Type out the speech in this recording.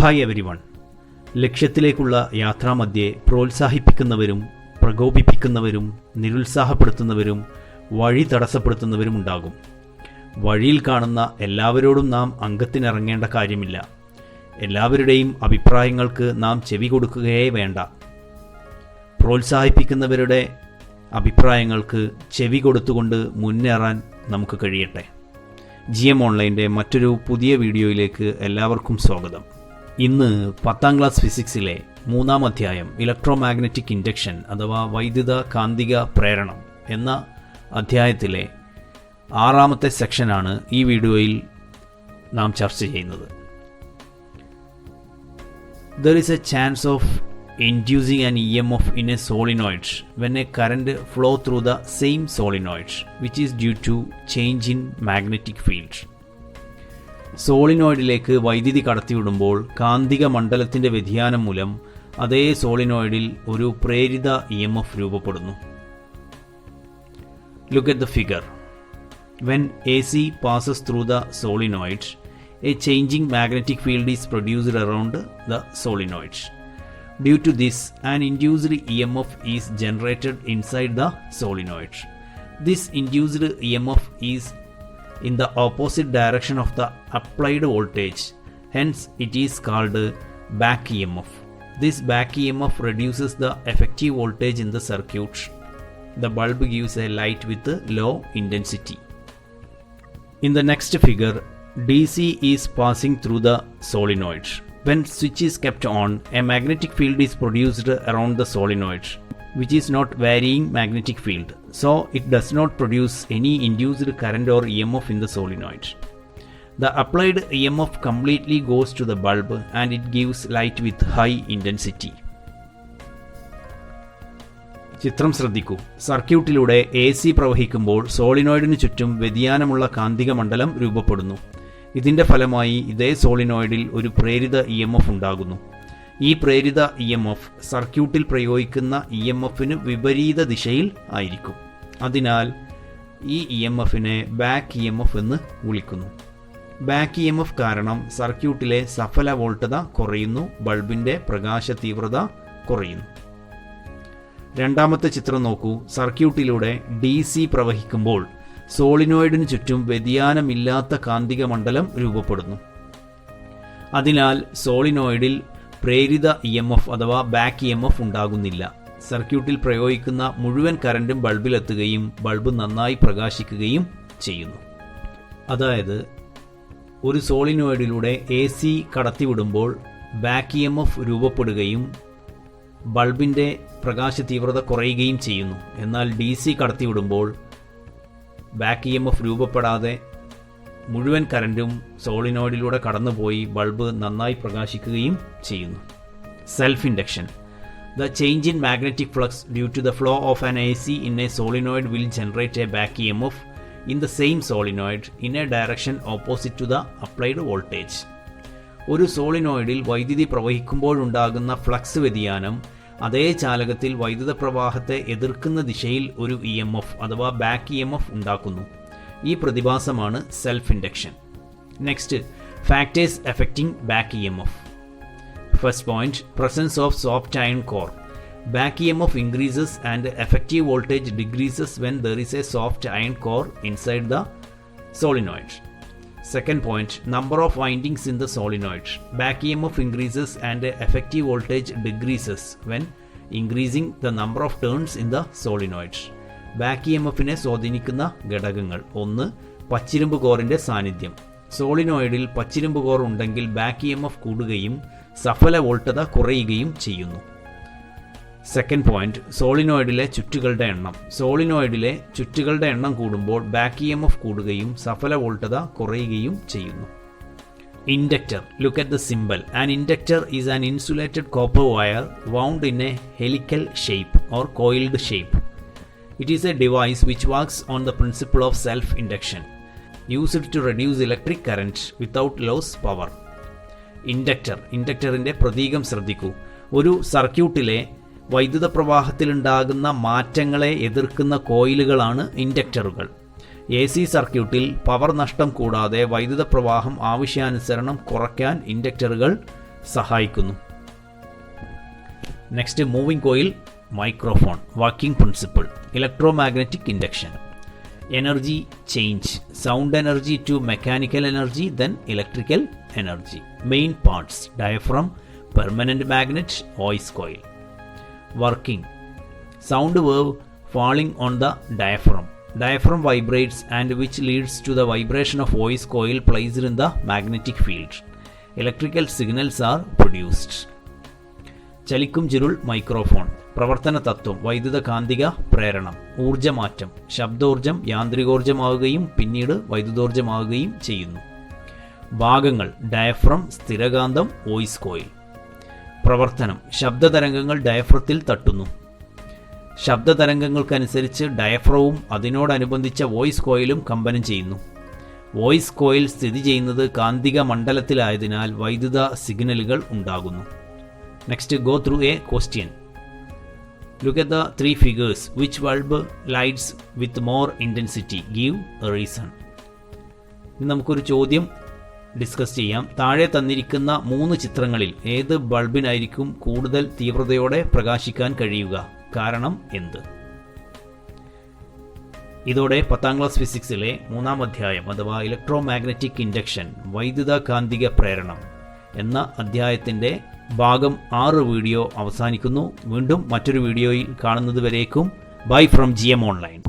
Hi every one ലക്ഷ്യത്തിലേക്കുള്ള യാത്രാമധ്യേ പ്രോത്സാഹിപ്പിക്കുന്നവരും പ്രകോപിപ്പിക്കുന്നവരും നിരുത്സാഹപ്പെടുത്തുന്നവരും വഴി തടസ്സപ്പെടുത്തുന്നവരും ഉണ്ടാകും. വഴിയിൽ കാണുന്ന എല്ലാവരോടും നാം അംഗത്തിനിറങ്ങേണ്ട കാര്യമില്ല. എല്ലാവരുടെയും അഭിപ്രായങ്ങൾക്ക് നാം ചെവി കൊടുക്കുകയേ വേണ്ട. പ്രോത്സാഹിപ്പിക്കുന്നവരുടെ അഭിപ്രായങ്ങൾക്ക് ചെവി കൊടുത്തുകൊണ്ട് മുന്നേറാൻ നമുക്ക് കഴിയട്ടെ. ജി എം ഓൺലൈന്റെ മറ്റൊരു പുതിയ വീഡിയോയിലേക്ക് എല്ലാവർക്കും സ്വാഗതം. ഇന്ന് പത്താം ക്ലാസ് ഫിസിക്സിലെ മൂന്നാം അധ്യായം ഇലക്ട്രോ മാഗ്നറ്റിക് ഇൻഡക്ഷൻ അഥവാ വൈദ്യുത കാന്തിക പ്രേരണം എന്ന അധ്യായത്തിലെ ആറാമത്തെ സെക്ഷനാണ് ഈ വീഡിയോയിൽ നാം ചർച്ച ചെയ്യുന്നത് there is a chance of inducing an EMF in a solenoid when a current flow through the same solenoid which is due to change in magnetic field. സോളിനോയിഡിലേക്ക് വൈദ്യുതി കടത്തിവിടുമ്പോൾ കാന്തിക മണ്ഡലത്തിന്റെ വ്യതിയാനം മൂലം അതേ സോളിനോയിഡിൽ ഒരു പ്രേരിത ഇ എം എഫ് രൂപപ്പെടുന്നു look at the figure when A C passes through the solenoid a changing magnetic field is produced around the solenoid. Due to this, an induced EMF is generated inside the solenoid. This induced EMF is in the opposite direction of the applied voltage, hence, it is called back EMF. This back EMF reduces the effective voltage in the circuit. The bulb gives a light with low intensity. In the next figure, DC is passing through the solenoid. When switch is kept on, a magnetic field is produced around the solenoid, which is not varying magnetic field, so it does not produce any induced current or EMF in the solenoid. The applied EMF completely goes to the bulb and it gives light with high intensity. ചിത്രം ശ്രദ്ധിക്കൂ സർക്യൂട്ടിലൂടെ A C പ്രവഹിക്കുമ്പോൾ സോളിനോയിഡിന് ചുറ്റും വ്യതിയാനമുള്ള കാന്തിക മണ്ഡലം രൂപപ്പെടുന്നു ഇതിന്റെ ഫലമായി ഇതേ സോളിനോയിഡിൽ ഒരു പ്രേരിത ഇ എം എഫ് ഉണ്ടാകുന്നു ഈ പ്രേരിത ഇ എം എഫ് സർക്യൂട്ടിൽ പ്രയോഗിക്കുന്ന ഇ എം എഫിന് വിപരീത ദിശയിൽ ആയിരിക്കും. അതിനാൽ ഈ ഇ എം എഫിനെ ബാക്ക് ഇ എം എഫ് എന്ന് വിളിക്കുന്നു. ബാക്ക് ഇ എം എഫ് കാരണം സർക്യൂട്ടിലെ സഫല വോൾട്ടത കുറയുന്നു ബൾബിന്റെ പ്രകാശ തീവ്രത കുറയുന്നു. രണ്ടാമത്തെ ചിത്രം നോക്കൂ. സർക്യൂട്ടിലൂടെ ഡി സി പ്രവഹിക്കുമ്പോൾ സോളിനോയിഡിന് ചുറ്റും വ്യതിയാനമില്ലാത്ത കാന്തിക മണ്ഡലം രൂപപ്പെടുന്നു. അതിനാൽ സോളിനോയിഡിൽ പ്രേരിത ഇ എം എഫ് അഥവാ ബാക്ക് ഇ എം എഫ് ഉണ്ടാകുന്നില്ല. സർക്യൂട്ടിൽ പ്രയോഗിക്കുന്ന മുഴുവൻ കറണ്ടും ബൾബിലെത്തുകയും ബൾബ് നന്നായി പ്രകാശിക്കുകയും ചെയ്യുന്നു. അതായത് ഒരു സോളിനോയിഡിലൂടെ എ സി കടത്തിവിടുമ്പോൾ ബാക്ക് ഇ എം എഫ് രൂപപ്പെടുകയും ബൾബിന്റെ പ്രകാശ തീവ്രത കുറയുകയും ചെയ്യുന്നു. എന്നാൽ ഡി സി കടത്തിവിടുമ്പോൾ ബാക്ക് ഇ എം എഫ് രൂപപ്പെടാതെ മുഴുവൻ കറന്റും സോളിനോയിഡിലൂടെ കടന്നുപോയി ബൾബ് നന്നായി പ്രകാശിക്കുകയും ചെയ്യുന്നു. Self induction the change in magnetic flux due to the flow of an A C in a solenoid will generate a back E M F in the same solenoid in a direction opposite to the applied voltage ഒരു സോളിനോയിഡിൽ വൈദ്യുതി പ്രവഹിക്കുമ്പോഴുണ്ടാകുന്ന flux വ്യതിയാനം അതേ ചാലകത്തിൽ വൈദ്യുത പ്രവാഹത്തെ എതിർക്കുന്ന ദിശയിൽ ഒരു E M F അഥവാ ബാക്ക് ഇ എം എഫ് ഉണ്ടാക്കുന്നു. ഈ പ്രതിഭാസമാണ് self induction next factors affecting back E M F first point presence of soft iron core back E M F increases and effective voltage decreases when there is a soft iron core inside the solenoid second point number of windings in the solenoid back E M F increases and effective voltage decreases when increasing the number of turns in the solenoids back E M എഫിനെ സ്വാധീനിക്കുന്ന ഘടകങ്ങൾ. ഒന്ന് പച്ചിരുമ്പ് കോറിന്റെ സാന്നിധ്യം. സോളിനോയിഡിൽ പച്ചിരുമ്പ് core ഉണ്ടെങ്കിൽ ബാക്ക് ഇ എം എഫ് കൂടുകയും സഫല വോൾട്ടത കുറയുകയും ചെയ്യുന്നു. സെക്കൻഡ് പോയിന്റ് സോളിനോയിഡിലെ ചുറ്റുകളുടെ എണ്ണം. സോളിനോയിഡിലെ ചുറ്റുകളുടെ എണ്ണം കൂടുമ്പോൾ ബാക്ക് ഇ എം എഫ് കൂടുകയും സഫല വോൾട്ടത കുറയുകയും ചെയ്യുന്നു. Inductor look at the simple an inductor is an insulated copper wire wound in a helical shape or coiled shape it is a device which works on the principle of self induction used to reduce electric current without loss power inductor ഇൻഡക്ടറിന്റെ പ്രതീകം ശ്രദ്ധിക്കൂ. ഒരു സർക്യൂട്ടിലെ വൈദ്യുത പ്രവാഹത്തിലുണ്ടാകുന്ന മാറ്റങ്ങളെ എതിർക്കുന്ന കോയിലുകളാണ് ഇൻഡക്ടറുകൾ. എ സി സർക്യൂട്ടിൽ പവർ നഷ്ടം കൂടാതെ വൈദ്യുത പ്രവാഹം ആവശ്യാനുസരണം കുറയ്ക്കാൻ ഇൻഡക്ടറുകൾ സഹായിക്കുന്നു. Next moving coil microphone, working principle, electromagnetic induction, energy change, sound energy to mechanical energy, then electrical energy. Main parts diaphragm, permanent magnet, voice coil. Working sound wave falling on the diaphragm. Diaphragm vibrates and which leads to the vibration of voice coil placed in the magnetic field. Electrical signals are produced. ചലിക്കും ചുരുൾ microphone. പ്രവർത്തന തത്വം വൈദ്യുത കാന്തിക പ്രേരണം ഊർജമാറ്റം ശബ്ദോർജം യാന്ത്രികോർജമാവുകയും പിന്നീട് വൈദ്യുതോർജമാവുകയും ചെയ്യുന്നു. ഭാഗങ്ങൾ diaphragm സ്ഥിരകാന്തം voice coil. പ്രവർത്തനം ശബ്ദതരംഗങ്ങൾ ഡയഫ്രത്തിൽ തട്ടുന്നു. ശബ്ദതരംഗങ്ങൾക്കനുസരിച്ച് ഡയഫ്രവും അതിനോടനുബന്ധിച്ച വോയിസ് കോയിലും കമ്പനം ചെയ്യുന്നു. വോയിസ് കോയിൽ സ്ഥിതി ചെയ്യുന്നത് കാന്തിക മണ്ഡലത്തിലായതിനാൽ വൈദ്യുത സിഗ്നലുകൾ ഉണ്ടാകുന്നു. Next go through a question look at the three figures which bulb lights with more intensity give a reason ഇനി നമുക്കൊരു ചോദ്യം ഡിസ്കസ് ചെയ്യാം. താഴെ തന്നിരിക്കുന്ന മൂന്ന് ചിത്രങ്ങളിൽ ഏത് ബൾബിനായിരിക്കും കൂടുതൽ തീവ്രതയോടെ പ്രകാശിക്കാൻ കഴിയുക? കാരണം എന്ത്? ഇതോടെ പത്താം ക്ലാസ് ഫിസിക്സിലെ മൂന്നാം അധ്യായം അഥവാ ഇലക്ട്രോ മാഗ്നറ്റിക് ഇൻഡക്ഷൻ വൈദ്യുത കാന്തിക പ്രേരണം എന്ന അധ്യായത്തിന്റെ ഭാഗം ആറ് വീഡിയോ അവസാനിക്കുന്നു. വീണ്ടും മറ്റൊരു വീഡിയോയിൽ കാണുന്നത് കാണുന്നതുവരേക്കും. Bye from G M online